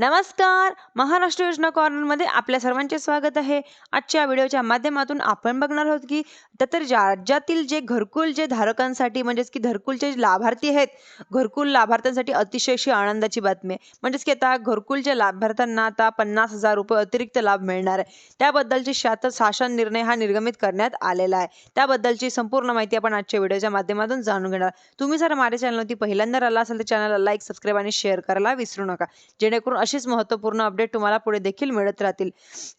नमस्कार. महाराष्ट्र योजना कॉर्नरमध्ये आपल्या सर्वांचे स्वागत आहे. आजच्या व्हिडिओच्या माध्यमातून आपण बघणार आहोत की तर ज्या राज्यातील जे घरकुल जे धारकांसाठी म्हणजेच की घरकुलचे जे लाभार्थी आहेत घरकुल लाभार्थ्यांसाठी अतिशय अशी आनंदाची बातमी आहे. म्हणजेच की आता घरकुलच्या लाभार्थ्यांना आता पन्नास हजार रुपये अतिरिक्त लाभ मिळणार आहे. त्याबद्दलची शात शासन निर्णय हा निर्गमित करण्यात आलेला आहे. त्याबद्दलची संपूर्ण माहिती आपण आजच्या व्हिडिओच्या माध्यमातून जाणून घेणार तुम्ही जर माझ्या चॅनलवरती पहिल्यांदा आला असेल तर चॅनलला लाईक सबस्क्राईब आणि शेअर करायला विसरू नका. जेणेकरून अशीच महत्त्वपूर्ण अपडेट तुम्हाला पुढे देखील मिळत राहतील.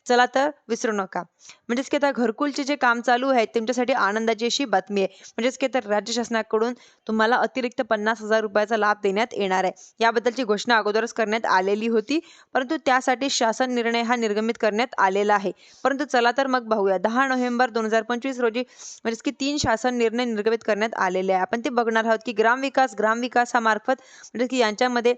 चला तर विसरू नका. म्हणजेच की आता घरकुलचे जे काम चालू आहे तुमच्यासाठी आनंदाची अशी बातमी आहे. म्हणजेच की तर राज्य शासनाकडून तुम्हाला अतिरिक्त पन्नास हजार रुपयाचा लाभ देण्यात येणार आहे. याबद्दलची घोषणा अगोदरच करण्यात आलेली होती. परंतु त्यासाठी शासन निर्णय हा निर्गमित करण्यात आलेला आहे. परंतु चला तर मग पाहूया दहा नोव्हेंबर दोन हजार पंचवीस रोजी म्हणजेच की तीन शासन निर्णय निर्गमित करण्यात आलेले आहे. आपण ते बघणार आहोत की ग्रामविकास ग्रामविकास हा मार्फत म्हणजे की यांच्यामध्ये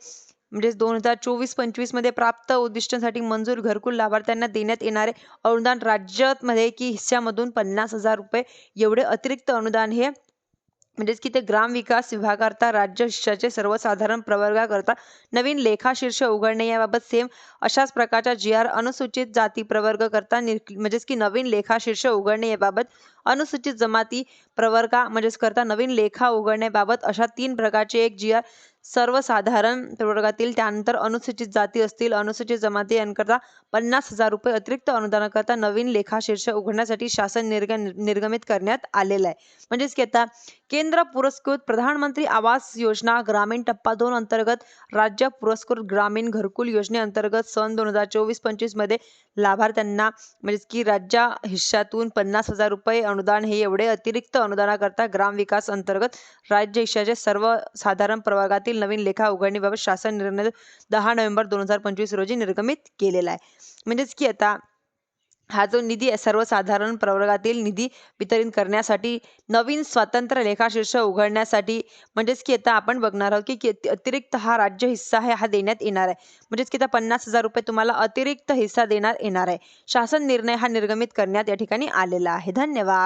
म्हणजे दोन हजार चोवीस पंचवीसमध्ये प्राप्त उद्दिष्टांसाठी मंजूर घरकुल लाभार्थ्यांना देण्यात येणारे अनुदान राज्यामध्ये की हिस्स्यामधून पन्नास हजार रुपये एवढे अतिरिक्त अनुदान हे म्हणजेच की ते ग्रामविकास विभागाकरता राज्य हिश्शाचे सर्वसाधारण प्रवर्गाकरता नवीन लेखाशीर्ष उघडणे याबाबत सेम अशाच प्रकारच्या जी आर अनुसूचित जाती प्रवर्ग करता म्हणजेच की नवीन लेखाशीर्ष उघडणे याबाबत अनुसूचित जमाती प्रवर्गा म्हणजेच करता नवीन लेखा उघडण्याबाबत अशा तीन प्रकारचे एक जी आर सर्वसाधारण प्रवर्गातील त्यानंतर अनुसूचित जाती असतील अनुसूचित जमाती यांकरता पन्नास हजार रुपये अतिरिक्त अनुदानाकरता नवीन लेखाशीर्ष उघडण्यासाठी शासन निर्ग निर्गमित करण्यात आलेलं आहे. म्हणजेच की आता केंद्र पुरस्कृत प्रधानमंत्री आवास योजना ग्रामीण टप्पा दोन अंतर्गत राज्य पुरस्कृत ग्रामीण घरकुल योजनेअंतर्गत सन दोन हजार चोवीस पंचवीसमध्ये लाभार्थ्यांना म्हणजेच की राज्या हिश्श्यातून पन्नास हजार रुपये अनुदान हे एवढे अतिरिक्त अनुदानाकरता ग्रामविकास अंतर्गत राज्य हिश्शाचे सर्वसाधारण प्रवर्गातील नवीन लेखा उघडणीबाबत शासन निर्णय दहा नोव्हेंबर दोन हजार पंचवीस रोजी निर्गमित केलेला आहे. म्हणजेच की आता हा जो निधी आहे सर्वसाधारण प्रवर्गातील निधी वितरित करण्यासाठी नवीन स्वतंत्र लेखाशीर्ष उघडण्यासाठी म्हणजेच की आता आपण बघणार आहोत की अतिरिक्त हा राज्य हिस्सा आहे हा देण्यात येणार आहे. म्हणजेच की आता पन्नास हजार रुपये तुम्हाला अतिरिक्त हिस्सा देण्यात येणार आहे. शासन निर्णय हा निर्गमित करण्यात या ठिकाणी आलेला आहे. धन्यवाद.